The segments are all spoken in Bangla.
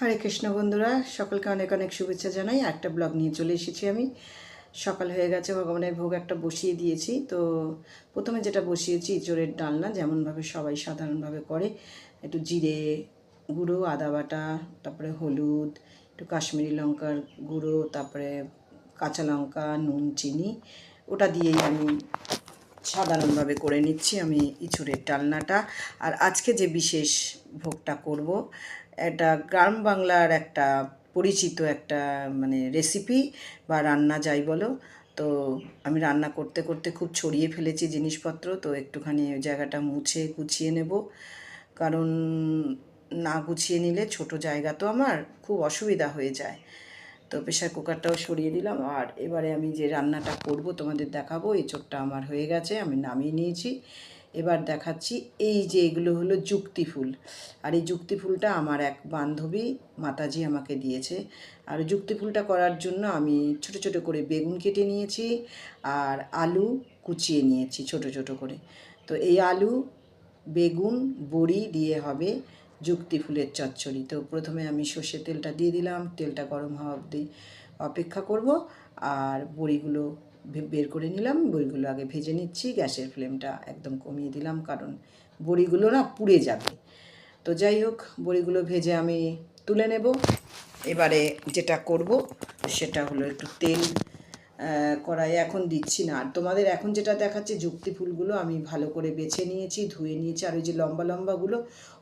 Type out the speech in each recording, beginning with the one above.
হরে কৃষ্ণ বন্ধুরা, সকলকে অনেক অনেক শুভেচ্ছা জানাই। একটা ব্লগ নিয়ে চলে এসেছি আমি। সকাল হয়ে গেছে, ভগবানের ভোগ একটা বসিয়ে দিয়েছি। তো প্রথমে যেটা বসিয়েছি, ইঁচড়ের ডালনা, যেমনভাবে সবাই সাধারণভাবে করে। একটু জিরে গুঁড়ো, আদা বাটা, তারপরে হলুদ, একটু কাশ্মীরি লঙ্কার গুঁড়ো, তারপরে কাঁচা লঙ্কা, নুন, চিনি। ওটা দিয়েই আমি সাধারণভাবে করে নিচ্ছি আমি ইঁচড়ের ডালনাটা। আর আজকে যে বিশেষ ভোগটা করব এটা গ্রাম বাংলার একটা পরিচিত একটা মানে রেসিপি বা রান্না যাই বলো। তো আমি রান্না করতে করতে খুব ছড়িয়ে ফেলেছি জিনিসপত্র, তো একটুখানি ওই জায়গাটা মুছে গুছিয়ে নেব। কারণ না গুছিয়ে নিলে ছোট জায়গা তো আমার খুব অসুবিধা হয়ে যায়। তো প্রেশার কুকারটাও সরিয়ে দিলাম। আর এবারে আমি যে রান্নাটা করব তোমাদের দেখাবো, এই চোটটা আমার হয়ে গেছে, আমি নামিয়ে নিয়েছি। এবার দেখাচ্ছি এই যে এগুলো হলো যুক্তি ফুল। আর এই যুক্তি ফুলটা আমার এক বান্ধবী মাতাজি আমাকে দিয়েছে। আর যুক্তি ফুলটা করার জন্য আমি ছোট ছোট করে বেগুন কেটে নিয়েছি আর আলু কুচিয়ে নিয়েছি ছোট ছোট করে। তো এই আলু, বেগুন, বড়ি দিয়ে হবে যুক্তি ফুলের চচ্চড়ি। তো প্রথমে আমি সর্ষের তেলটা দিয়ে দিলাম, তেলটা গরম হওয়া অবধি অপেক্ষা করব। আর বড়িগুলো বের করে নিলাম বড়িগুলো আগে ভেজে নিচ্ছি, গ্যাসের ফ্লেমটা একদম কমিয়ে দিলাম, কারণ বড়িগুলো না পুড়ে যাবে। তো যাই হোক, বড়িগুলো ভেজে আমি তুলে নেব। এবারে যেটা করব, সেটা হলো একটু তেল কড়াইয়ে এখন দিচ্ছি না। আর তোমাদের এখন যেটা দেখাচ্ছে যুক্তি ফুলগুলো আমি ভালো করে বেছে নিয়েছি, ধুয়ে নিয়েছি, আর ওই যে লম্বা লম্বাগুলো,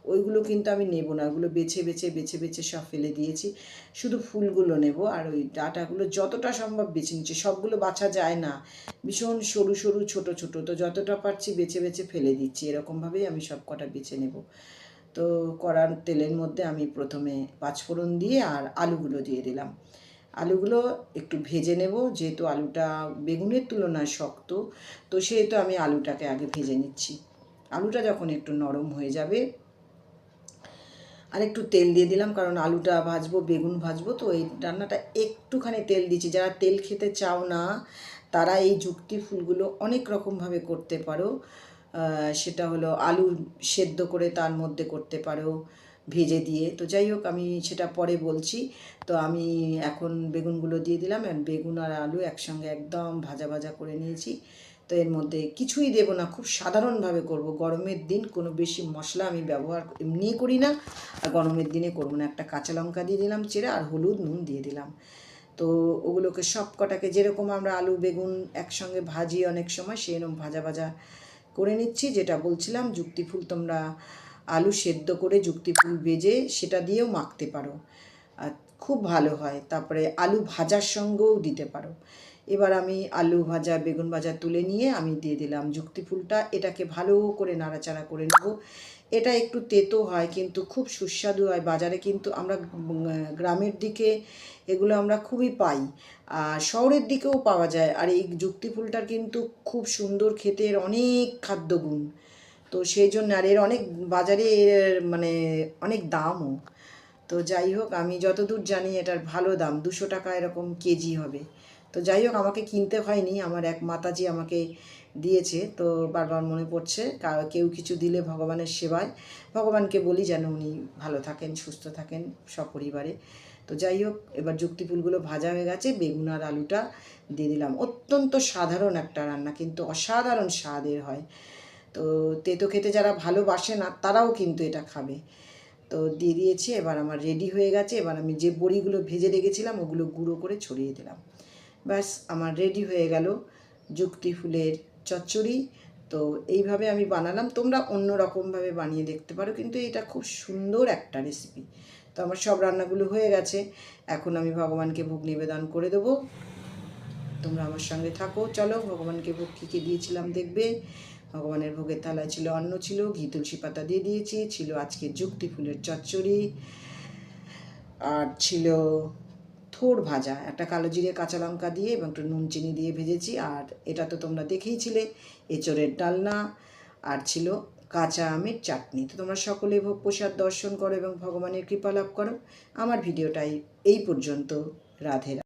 ওইগুলো কিন্তু আমি নেব না। ওগুলো বেছে বেছে বেছে বেছে সব ফেলে দিয়েছি। শুধু ফুলগুলো নেব আর ওই ডাটাগুলো যতটা সম্ভব বেছে নিচ্ছি। সবগুলো বাছা যায় না। ভীষণ সরু সরু, ছোট ছোট। তো যতটা পারছি বেছে বেছে ফেলে দিচ্ছি। এরকমভাবেই আমি সব কটা বেছে নেব। তো কড়ার তেলের মধ্যে আমি প্রথমে পাঁচফোড়ন দিয়ে আর আলুগুলো দিয়ে দিলাম। আলুগুলো একটু ভেজে নেব, যেহেতু আলুটা বেগুনের তুলনায় শক্ত, তো সেহেতু আমি আলুটাকে আগে ভেজে নিচ্ছি। আলুটা যখন একটু নরম হয়ে যাবে আর একটু তেল দিয়ে দিলাম, কারণ আলুটা ভাজবো, বেগুন ভাজবো, তো এই রান্নাটা একটুখানি তেল দিচ্ছি। যারা তেল খেতে চাও না, তারা এই যুক্তি ফুলগুলো অনেক রকমভাবে করতে পারো। সেটা হলো আলু সেদ্ধ করে তার মধ্যে করতে পারো। ভেজে দিয়ে। তো যাই হোক, আমি সেটা পরে বলছি। তো আমি এখন বেগুনগুলো দিয়ে দিলাম বেগুন আর আলু একসঙ্গে একদম ভাজা ভাজা করে নিয়েছি। তো এর মধ্যে কিছুই দেবো না, খুব সাধারণভাবে করব। গরমের দিন কোনো বেশি মশলা আমি ব্যবহার এমনি করি না। আর গরমের দিনে করব না। একটা কাঁচা লঙ্কা দিয়ে দিলাম, চিরা আর হলুদ নুন দিয়ে দিলাম। তো ওগুলোকে সব কটাকে যেরকম আমরা আলু, বেগুন একসঙ্গে ভাজি অনেক সময়, সেরকম ভাজা ভাজা করে নিচ্ছি। যেটা বলছিলাম যুক্তি ফুল তোমরা আলু সেদ্ধ করে যুক্তি ফুল ভেজে সেটা দিয়েও মাখতে পারো। আর খুব ভালো হয়। তারপরে আলু ভাজার সঙ্গেও দিতে পারো। এবার আমি আলু ভাজা, বেগুন ভাজা তুলে নিয়ে আমি দিয়ে দিলাম যুক্তি ফুলটা এটাকে ভালো করে নাড়াচাড়া করে নেব। এটা একটু তেতো হয় কিন্তু খুব সুস্বাদু হয়। বাজারে কিন্তু আমরা গ্রামের দিকে এগুলো আমরা খুবই পাই। আর শহরের দিকেও পাওয়া যায়। আর এই যুক্তি ফুলটার কিন্তু খুব সুন্দর খেতে অনেক খাদ্যগুণ। তো সেই জন্য আর এর অনেক বাজারে এর মানে অনেক দামও। তো যাই হোক, আমি যতদূর জানি এটার ভালো দাম, দুশো টাকা এরকম কেজি হবে। তো যাই হোক, আমাকে কিনতে হয়নি, আমার এক মাতাজি আমাকে দিয়েছে। তো বারবার মনে পড়ছে কেউ কিছু দিলে ভগবানের সেবায়। ভগবানকে বলি যেন উনি ভালো থাকেন, সুস্থ থাকেন সপরিবারে। তো যাই হোক, এবার যুক্তি ফুলগুলো ভাজা হয়ে গেছে, বেগুন আর আলুটা দিয়ে দিলাম। অত্যন্ত সাধারণ একটা রান্না, কিন্তু অসাধারণ স্বাদের হয়। তো তেতো খেতে যারা ভালোবাসে না, তারাও কিন্তু এটা খাবে। তো দিয়ে দিয়েছি, এবার আমার রেডি হয়ে গেছে। এবার আমি যে বড়িগুলো ভেজে রেখেছিলাম, ওগুলো গুঁড়ো করে ছড়িয়ে দিলাম। ব্যাস, আমার রেডি হয়ে গেল যুক্তি ফুলের চচ্চড়ি। তো এইভাবে আমি বানালাম। তোমরা অন্য রকমভাবে বানিয়ে দেখতে পারো, কিন্তু এটা খুব সুন্দর একটা রেসিপি তো আমার সব রান্নাগুলো হয়ে গেছে। এখন আমি ভগবানকে ভোগ নিবেদন করে দেবো। তোমরা আমার সঙ্গে থাকো। চলো, ভগবানকে ভোগ কী কী দিয়েছিলাম দেখবে। ভগবানের ভোগের থালায় ছিল অন্ন, ছিল ঘি, তুলসী পাতা দিয়ে দিয়েছি, ছিল আজকে যুক্তি ফুলের চচ্চড়ি, আর ছিল থোড় ভাজা, একটা কালো জিরে, কাঁচা লঙ্কা দিয়ে এবং একটু নুন, চিনি দিয়ে ভেজেছি, আর এটা তো তোমরা দেখেইছিলে, এঁচড়ের ডালনা, আর ছিল কাঁচা আমের চাটনি। তো তোমরা সকলে ভোগ প্রসাদ দর্শন করো এবং ভগবানের কৃপা লাভ করো। আমার ভিডিওটাই এই পর্যন্ত। রাধে রাধে।